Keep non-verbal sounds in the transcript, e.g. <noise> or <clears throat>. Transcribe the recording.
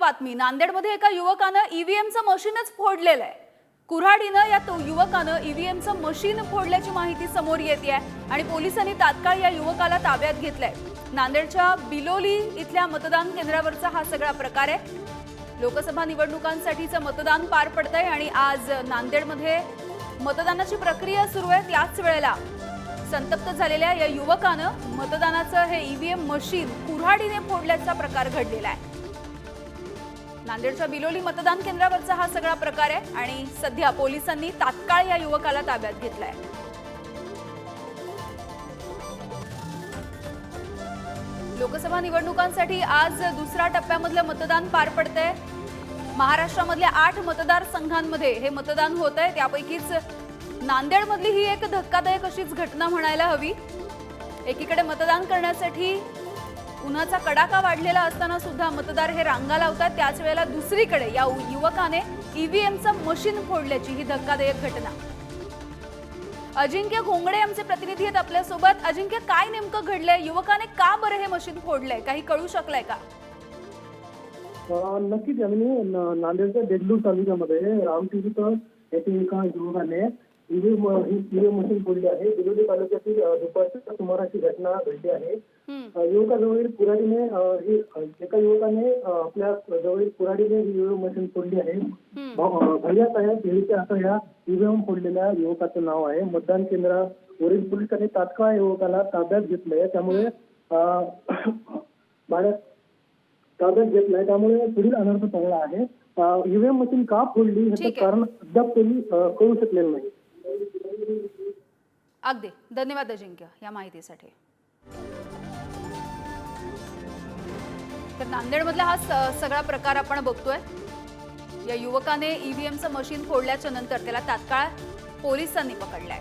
बातमी. नांदेडमध्ये एका युवकानं ईव्हीएमचं मशीनच फोडलेलं आहे. कुऱ्हाडीनं या तो युवकानं ईव्हीएमचं मशीन फोडल्याची माहिती समोर येते आहे आणि पोलिसांनी तात्काळ या युवकाला ताब्यात घेतलंय. नांदेडच्या बिलोली इथल्या मतदान केंद्रावरचा हा सगळा प्रकार आहे. लोकसभा निवडणुकांसाठीचं मतदान पार पडतंय आणि आज नांदेडमध्ये मतदानाची प्रक्रिया सुरू आहे. त्याच वेळेला संतप्त झालेल्या या युवकानं मतदानाचं हे ईव्हीएम मशीन कुऱ्हाडीने फोडल्याचा प्रकार घडलेला आहे. नांदेडच्या बिलोली मतदान केंद्रावरचा हा सगळा प्रकार आहे आणि सध्या पोलिसांनी तात्काळ या युवकाला ताब्यात घेतलाय. लोकसभा निवडणुकांसाठी आज दुसऱ्या टप्प्यामधलं मतदान पार पडतंय. महाराष्ट्रामधल्या आठ मतदारसंघांमध्ये हे मतदान होत आहे त्यापैकीच नांदेडमधली ही एक धक्कादायक अशीच घटना म्हणायला हवी. एकीकडे मतदान करण्यासाठी उन्हाचा कडाका वाढलेला असताना सुद्धा मतदार हे रांगा लावतात. त्याच वेळेला दुसरीकडे या युवकाने ईव्हीएमचं मशीन फोडल्याची ही धक्कादायक घटना. अजिंक्य घोंगडे आमचे प्रतिनिधी आहेत आपल्यासोबत. अजिंक्य काय नेमकं घडलंय? युवकाने का बरं हे मशीन फोडलंय? काही कळू शकलंय का? नक्कीच नांदेडच्या देगलूर तालुक्यामध्ये रामटिंग येथे एका युवकाने ईव्हीएम ही ईव्हीएम मशीन फोडली आहे. बिलोली तालुक्यातील दुपारच्या सुमाराची घटना घडली आहे. युवकाजवळील ही अं, एका युवकाने आपल्या जवळील कुऱ्हाडीने ही ईव्हीएम मशीन फोडली आहे. भैया साहेब हेळीचे असं या ईव्हीएम फोडलेल्या युवकाचं नाव आहे. मतदान केंद्रावरील पोलिसांनी तात्काळ युवकाला ताब्यात घेतलंय. त्यामुळे <clears throat> भारत ताब्यात घेतलाय. त्यामुळे पुढील अनर्थ टळला आहे. ईव्हीएम मशीन का फोडली? ह्याचं आहे. कारण अद्याप त्यांनी कळू शकलेलं नाही. अगदी. धन्यवाद अजिंक्य या माहितीसाठी. तर नांदेडमधला हा सगळा प्रकार आपण बघतोय. या युवकाने ईव्हीएमचं मशीन फोडल्याच्या नंतर त्याला तात्काळ पोलिसांनी पकडलंय.